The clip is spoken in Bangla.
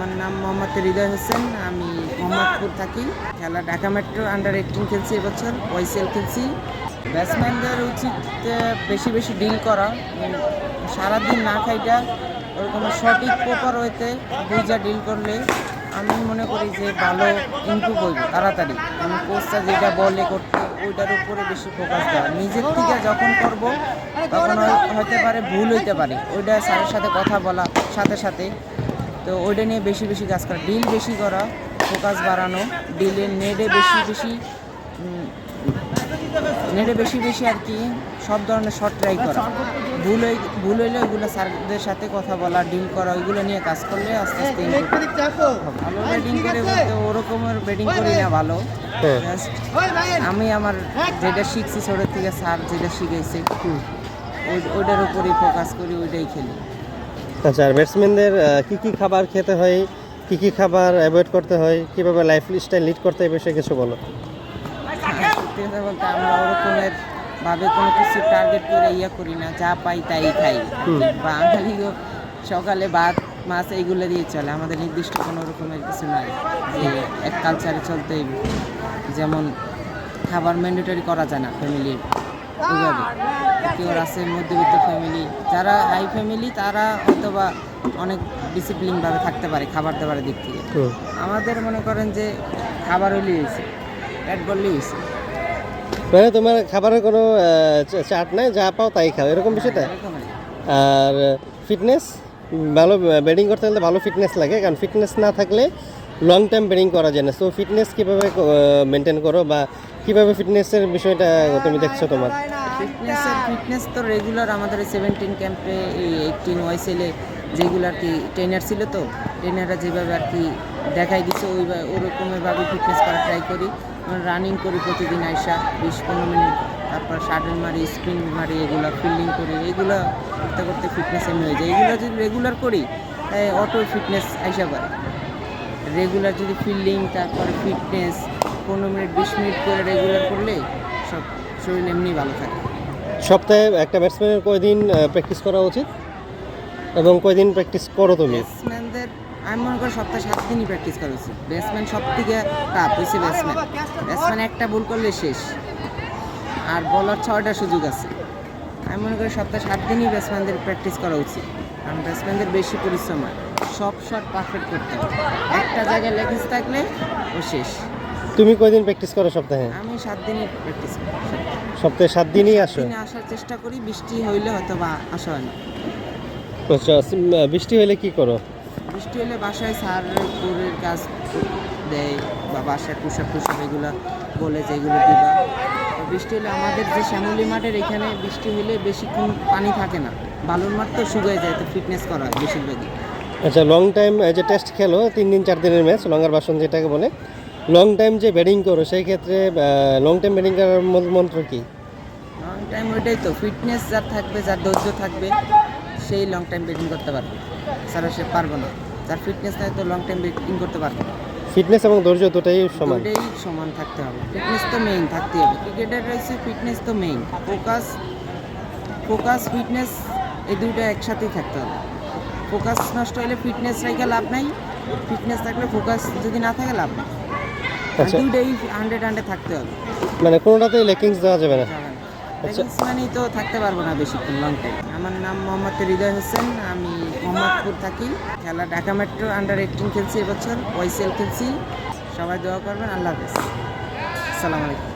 আমার নাম মোহাম্মদ হৃদয় হোসেন, আমি মোহাম্মদপুর থাকি। খেলা ঢাকা মেট্রো আন্ডার এইটিন খেলছি এবছর, ওয়াইসিএল খেলছি। ব্যাটসম্যানদের উচিত বেশি বেশি ডিল করা। সারাদিন না খাইটা, ওরকম সঠিক প্রপার ওয়েতে বুঝা ডিল করলে আমি মনে করি যে ভালো ইমপ্রুভ হইব, তাড়াতাড়ি। আমি কোচটা যেটা বলে করতে, ওইটার উপরে বেশি ফোকাস দেওয়া। নিজের থেকে যখন করব, তখন হতে পারে ভুল হইতে পারে। ওইটা স্যারের সাথে কথা বলা, সাথে সাথে তো ওইটা নিয়ে বেশি বেশি কাজ করা। ডিল বেশি করা ফোকাস বাড়ানো ডিলের নেটে বেশি বেশি নেটে বেশি বেশি আর কি সব ধরনের শর্ট ট্রাই করা। ভুল হয়ে ভুল হইলে ওইগুলো স্যারদের সাথে কথা বলা ডিল করা ওইগুলো নিয়ে কাজ করলে আস্তে আস্তে ভালো ব্যাটিং করে বলতে ওরকমের ব্যাটিং করি না ভালো। হ্যাঁ। আমি আমার যেটা শিখছি ছোটোর থেকে স্যার যেটা শিখেছে ওই- ওইটার উপরেই ফোকাস করি ওইটাই খেলি। আচ্ছা আর ব্যাটসম্যানদের কি কি খাবার খেতে হয় কি কি খাবার অ্যাভয়েড করতে হয় কীভাবে লাইফ স্টাইল লিড করতে হয় বিষয়ে কিছু বলো। বলতে আমরা ওরকমের ভাবে কোনো কিছু টার্গেট করে ইয়ে করি না যা পাই তাই খাই। হুম। বাঙালিও সকালে ভাত মাছ এইগুলো দিয়ে চলে। আমাদের নির্দিষ্ট কোনো রকমের কিছু নাই যে এক কালচারে চলতে যেমন খাবার ম্যান্ডেটরি করা যায় না ফ্যামিলির কেউ আছে মধ্যবিত্ত ফ্যামিলি যারা হাই ফ্যামিলি তারা হয়তোবা অনেক ডিসিপ্লিনভাবে থাকতে পারে খাবার দাবারের দিক থেকে। আমাদের মনে করেন যে খাবার হলেই হয়েছে পেট বললেই হয়েছে। মানে তোমার খাবারের কোনো চাট নাই যা পাও তাই খাও এরকম বিষয়টা? আর আর ফিটনেস ভালো ব্যাটিং করতে গেলে ভালো ফিটনেস লাগে কারণ ফিটনেস না থাকলে লং টাইম ব্যাটিং করা যায় না। সো ফিটনেস কীভাবে মেনটেন করো বা কীভাবে ফিটনেসের বিষয়টা তুমি দেখছ তোমার? ফিটনেসের ফিটনেস তো রেগুলার আমাদের সেভেন্টিন ক্যাম্পে এই এইটিন ওয়াইসেলে যেগুলো আর কি ট্রেনার ছিল তো ট্রেনাররা যেভাবে আর কি দেখাই দিচ্ছে ওই ওরকমেরভাবে ফিটনেস করা ট্রাই করি। রানিং করি প্রতিদিন আইসা, বিশ পনেরো মিনিট, তারপর শাটল মারি স্পিন মারি, এগুলো ফিল্ডিং করি, এগুলো করতে করতে ফিটনেস এমনি হয়ে যায়। এগুলো যদি রেগুলার করি অটো ফিটনেস আইসা পারে। রেগুলার যদি ফিল্ডিং তারপরে ফিটনেস পনেরো মিনিট বিশ মিনিট করে রেগুলার করলে সব শরীর এমনি ভালো থাকে। সপ্তাহে একটা ব্যাটসম্যানের কয়দিন প্র্যাকটিস করা উচিত? এবং কয়দিন প্র্যাকটিস করো তুমি? ব্যাটসম্যানদের আমি মনে করি সপ্তাহে সাত দিনই প্র্যাকটিস করা উচিত। ব্যাটসম্যান সব থেকে টাফ হয়েছে ব্যাটসম্যান ব্যাটসম্যান একটা ভুল করলে শেষ। আর বলার ছয়টা সুযোগ আছে। আমি মনে করি সপ্তাহে সাত দিনই ব্যাটসম্যানদের প্র্যাকটিস করা উচিত। কারণ ব্যাটসম্যানদের বেশি পরিশ্রম হয়। সব শট পারফেক্ট করতে একটা জায়গায় লেগেজ থাকলে ও শেষ। তুমি কয়দিন প্র্যাকটিস করো সপ্তাহে? আমি সাত দিনই প্র্যাকটিস করি। সপ্তাহে সাত দিনই আসো? দিনে আসার চেষ্টা করি বৃষ্টি হইলে হয়তো বা আসা হয় না। আচ্ছা বৃষ্টি হলে কি করো? বৃষ্টি হলে বাসায় সার কোরের কাজ দেয় বা বাসায় টুসাপ টুসাপ এগুলো বলে যে এগুলো দিবা। বৃষ্টি হলে আমাদের যে শ্যামলী মাঠের এখানে বৃষ্টি হলে বেশিক্ষণ পানি থাকে না। বালুর মাঠ তো শুকিয়ে যায় তো ফিটনেস করা হয় বেশিরভাগই। আচ্ছা লং টাইম যে টেস্ট খেলো তিন দিন চার দিনের ম্যাচ লঙ্গার বাসন যেটাকে বলে লং টাইম যে ব্যাটিং করো সেই ক্ষেত্রে লং টাইম ব্যাটিং করার মূল মন্ত্র কি? লং টাইম ওইটাই তো ফিটনেস যার থাকবে যার ধৈর্য থাকবে সেই লং টাইম ব্যাটিং করতে পারবে। সারা সে পারব না। যার ফিটনেস থাকে তো লং টাইম ব্যাটিং করতে পারবে না। ফিটনেস এবং ধৈর্য দুটাই সমান। দুটোই সমান থাকতে হবে। ফিটনেস তো মেইন থাকতে হবে। ক্রিকেটের রয়েছে ফিটনেস তো মেইন ফোকাস ফোকাস ফিটনেস এই দুইটা একসাথেই থাকতে হবে। ফোকাস নষ্ট হলে ফিটনেস রেখে লাভ নাই। ফিটনেস থাকলে ফোকাস যদি না থাকে লাভ নেই। দুইটাই হান্ড্রেড হান্ড্রেড থাকতে হবে। মানে কোনোটাতেই লেকিংস দেওয়া যাবে না। আচ্ছা। মানেই তো থাকতে পারব না বেশিক্ষণ লং টাইম আমার নাম মোহাম্মদ হৃদয় হোসেন, আমি মোহাম্মদপুর থাকি। খেলা ঢাকা মেট্রো আন্ডার এইটিন খেলছি এবছর ওয়াইসিএল খেলছি। সবাই দোয়া করবেন, আল্লাহ হাফেজ। আসসালামু আলাইকুম।